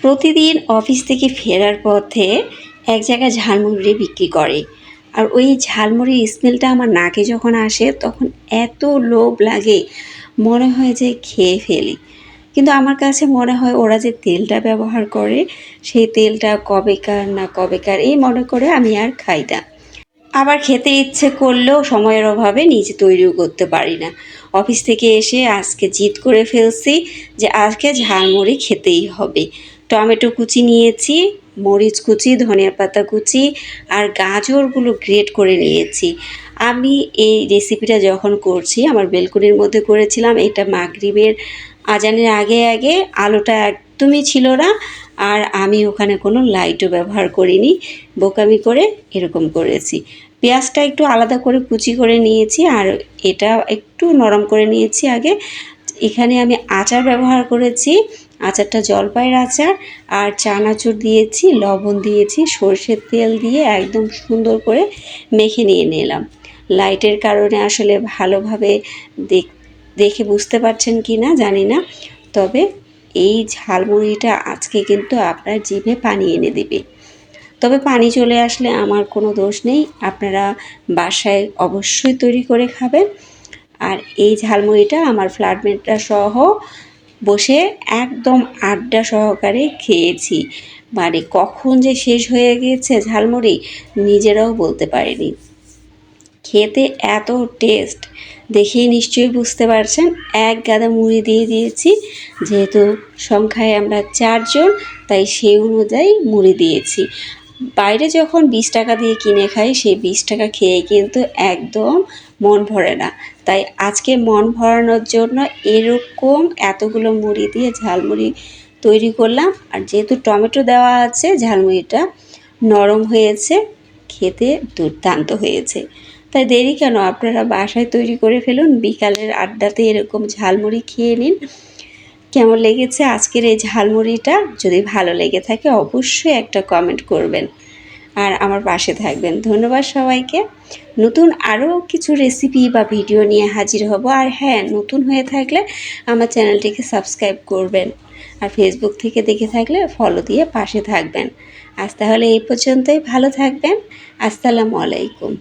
প্রতিদিন অফিস থেকে ফেরার পথে এক জায়গায় ঝালমুড়ি বিক্রি করে। আর ওই ঝালমুড়ির স্মেলটা আমার নাকে যখন আসে, তখন এত লোভ লাগে, মনে হয় যে খেয়ে ফেলি। কিন্তু আমার কাছে মনে হয় ওরা যে তেলটা ব্যবহার করে, সেই তেলটা কবেকার না কবেকার, এই মনে করে আমি আর খাই না। আবার খেতে ইচ্ছে করলেও সময়ের অভাবে নিজে তৈরিও করতে পারি না। অফিস থেকে এসে আজকে জিদ করে ফেলছি যে আজকে ঝালমুড়ি খেতেই হবে। টমেটো কুচি নিয়েছি, মরিচ কুচি, ধনিয়া পাতা কুচি আর গাজরগুলো গ্রেট করে নিয়েছি। আমি এই রেসিপিটা যখন করছি, আমার বেলকুনির মধ্যে করেছিলাম, এটা মাগরিবের আজানের আগে আগে, আলোটা একদমই ছিল না আর আমি ওখানে কোনো লাইটও ব্যবহার করিনি, বোকামি করে এরকম করেছি। পেঁয়াজটা একটু আলাদা করে কুচি করে নিয়েছি আর এটা একটু নরম করে নিয়েছি আগে। এখানে আমি আচার ব্যবহার করেছি আচারটা জলপাইয়ের আচার আর চানাচুর দিয়েছি, লবণ দিয়েছি, সর্ষের তেল দিয়ে একদম সুন্দর করে মেখে নিয়ে নিলাম। লাইটের কারণে আসলে ভালোভাবে দেখ বুঝতে পারছেন কি না জানি না। তবে এই ঝালমুড়িটা আজকে কিন্তু আপনার জিভে পানি এনে দেবে। তবে পানি চলে আসলে আমার কোনো দোষ নেই, আপনারা বাসায় অবশ্যই তৈরি করে খাবেন। আর এই ঝালমুড়িটা আমার ফ্ল্যাটমেটটা সহ বসে একদম আড্ডা সহকারে খেয়েছি। মানে কখন যে শেষ হয়ে গিয়েছে ঝালমুড়ি নিজেরাও বলতে পারিনি। খেতে এত টেস্ট দেখেই নিশ্চয়ই বুঝতে পারছেন, এক গাদা মুড়ি দিয়ে দিয়েছি। যেহেতু সংখ্যায় আমরা চারজন, তাই সেই অনুযায়ী মুড়ি দিয়েছি। বাইরে যখন বিশ টাকা দিয়ে কিনে খাই, সেই বিশ টাকা খেয়ে কিন্তু একদম মন ভরে না। তাই আজকে মন ভরানোর জন্য এরকম এতগুলো মুড়ি দিয়ে ঝালমুড়ি তৈরি করলাম। আর যেহেতু টমেটো দেওয়া আছে, ঝালমুড়িটা নরম হয়েছে, খেতে দুর্দান্ত হয়েছে। তাই দেরি কেন? আপনারা বাসায় তৈরি করে ফেলুন, বিকালের আড্ডাতে এরকম ঝালমুড়ি খেয়ে নিন। কেমন লেগেছে আজকের এই ঝালমুড়িটা? যদি ভালো লেগে থাকে, অবশ্যই একটা কমেন্ট করবেন। আর আমার পাশে থাকবেন। ধন্যবাদ সবাইকে। নতুন আরও কিছু রেসিপি বা ভিডিও নিয়ে হাজির হব। আর হ্যাঁ নতুন হয়ে থাকলে আমার চ্যানেলটিকে সাবস্ক্রাইব করবেন। আর ফেসবুক থেকে দেখে থাকলে ফলো দিয়ে পাশে থাকবেন। আজ তাহলে এই পর্যন্তই। ভালো থাকবেন। আসসালামু আলাইকুম।